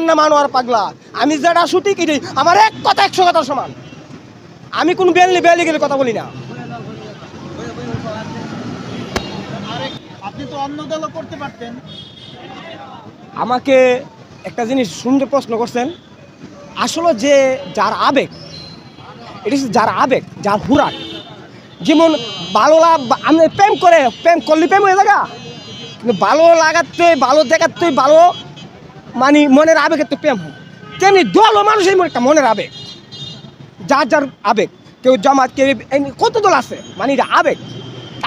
আমার নাম আনোয়ার পাগলা? আমি যেটা শুটি কিনি আমার এক কথা একশো কথা সমান। আমি কোন বেললি বেলি গেলে কথা বলি না। আপনি তো অন্য দলও করতে পারতেন। আমাকে একটা জিনিস সুন্দর প্রশ্ন করছেন। আসলে যে যার আবেগ এটা হচ্ছে যার আবেগ যার হুরাক যেমন ভালো লাভ আমি প্রেম করে প্রেম করলে প্রেম হয়ে থাকা কিন্তু ভালো লাগাতে ভালো দেখাতে ভালো মানে মনের আবেগের তো প্রেম হয়। তেমনি দল ও মানুষের মনে একটা মনের আবেগ। যার যার আবেগ। কেউ জামাত, কেউ কত দল আছে মানে এটা আবেগ।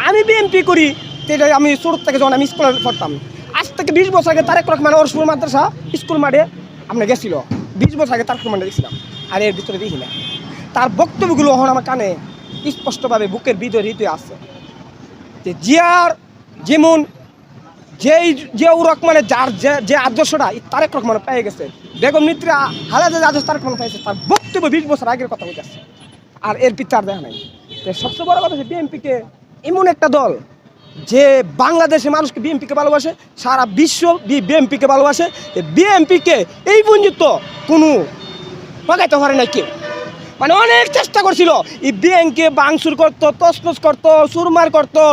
আমি বিএনপি করি, সেটা আমি ছোট থেকে যখন আমি স্কুলে পড়তাম আজ থেকে বিশ বছর আগে তারেক রহমান স্কুল মাদ্রাসা স্কুল মাঠে আপনার গেছিল। বিশ বছর আগে তারেক রহমানে দেখছিলাম আর এর ভিতরে দেখি না। তার বক্তব্যগুলো এখন আমার কানে স্পষ্টভাবে বুকের ভিতরে হৃদয় আছে। যে জিয়ার যেমন যেই যে রকমানে যার যে যে আদর্শটা তারেক রহমান পেয়ে গেছে। বেগম মিত্রা হালাদা যে আদর্শ তারেক রহমান পেয়েছে তার বক্তব্য বিশ বছর আগের কথা বলতেছে আর এর পিতার দেখা নাই। তো সবচেয়ে বড় কথা হচ্ছে বিএনপিকে এমন একটা দল, যে বাংলাদেশের মানুষকে বিএনপিকে ভালোবাসে, সারা বিশ্ব বিএনপিকে ভালোবাসে বিএনপিকে এই পর্যন্ত কোনো পাকাইতে পারে না কেউ মানে অনেক চেষ্টা করছিল। এই ব্যাংকে বাংসুর করতো, তসনস করতো সুরমার করতো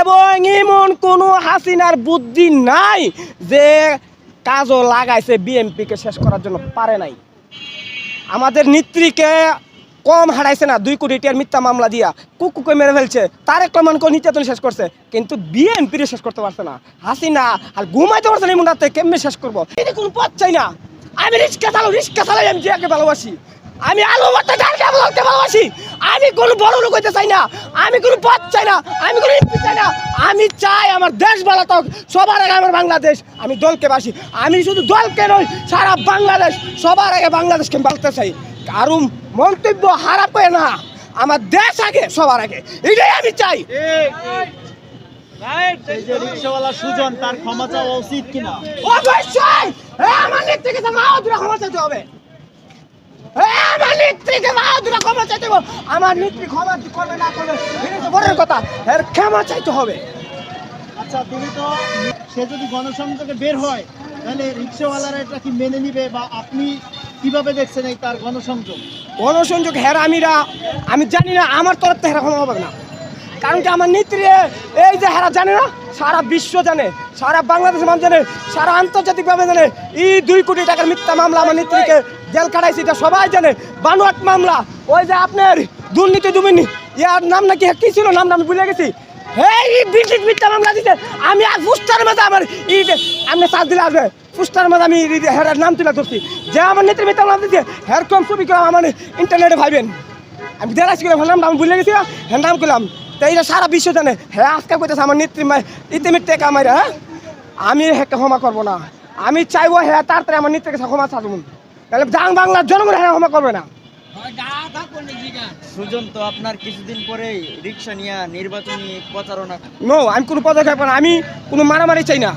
এবং এমন কোনো হাসিনার বুদ্ধি নাই যে কাজও লাগাইছে বিএনপিকে শেষ করার জন্য পারে নাই। আমাদের নেত্রীকে কম হারাইছে না, দুই কোটি টিয়ার মিথ্যা মামলা দিয়া কুকুকে মেরে ফেলছে, তার তারেক রহমানকে নির্যাতন শেষ করছে, কিন্তু বিএনপি শেষ করতে পারছে না। হাসিনা আর ঘুমাইতে পারছে না এমন রাতে কেমনে শেষ করব? এটা কোনো পথ চাই না। আমি রিক্সা চালাও, রিক্সা চালাই আমি জিয়াকে ভালোবাসি। আমি আলু ভর্তা ডালকে বলতে ভালোবাসি। আমি কোনো বড় লোক হইতে চাই না। আমি কোনো পথ চাই না। আমি কোনো এমপি চাই না। আমি চাই আমার দেশ ভালো থাক সবার আগে আমার বাংলাদেশ। আমি দলকে বাসি। আমি শুধু দলকে নই সারা বাংলাদেশ সবার আগে বাংলাদেশকে বাঁচতে চাই। কারণ মন্তব্য হারাপ হয় না। আমার দেশ আগে সবার আগে। এটাই আমি চাই। সুজন তার ক্ষমা চাওয়া উচিত কিনা? অবশ্যই! আমার নেত্রীকে তো মাহাদুরা ক্ষমা চাইতে হবে। আমার নেত্রীকে মাহাদুরা ক্ষমা চাইতে হবে। আমার নেত্রী ক্ষমা করবে না করবে এটা তো বড় কথা। এর ক্ষমা চাইতে হবে। আচ্ছা তুমি তো সে যদি গণসংযোগে বের হয় তাহলে রিক্সাওয়ালারা এটা কি মেনে নিবে বা আপনি কীভাবে দেখছেন এই তার গণসংযোগ? গণসংযোগ হেরা আমিরা আমি জানি না আমার তরফ থেকে হেরা ক্ষমা হবে না। কারণ কি আমার নেত্রী এই যে হেরা জানে না সারা বিশ্ব জানে সারা বাংলাদেশের মানুষ জানে সারা আন্তর্জাতিকভাবে জানে এই দুই কোটি টাকার মিথ্যা মামলা আমার নেত্রীকে জেল কাটাইছে এটা সবাই জানে। বানোয়াট মামলা, ওই যে আপনার দুর্নীতি দুর্নীতি ইয়ার নাম নাকি কি ছিল? নাম আমি ভুলে গেছি। দিতে আমি আর মধ্যে আমার মধ্যে আমি নাম ইন্টারনেটে আমি গেছি হ্যাঁ নাম করলাম তো এইটা সারা বিশ্ব জানে। হ্যাঁ আজকে কইতেছে আমার কামাই হ্যাঁ? আমি ক্ষমা করব না। আমি চাইব হ্যাঁ তাড়াতাড়ি আমার নেত্রীকে ক্ষমা চাইব তাহলে জাং বাংলার জনগণ হ্যাঁ ক্ষমা করবে না। সুজন তো আপনার কিছুদিন পরেই রিক্সা নিয়ে নির্বাচনী প্রচারণা নো আমি কোনো পদক্ষেপ না। আমি কোনো মারামারি চাই না।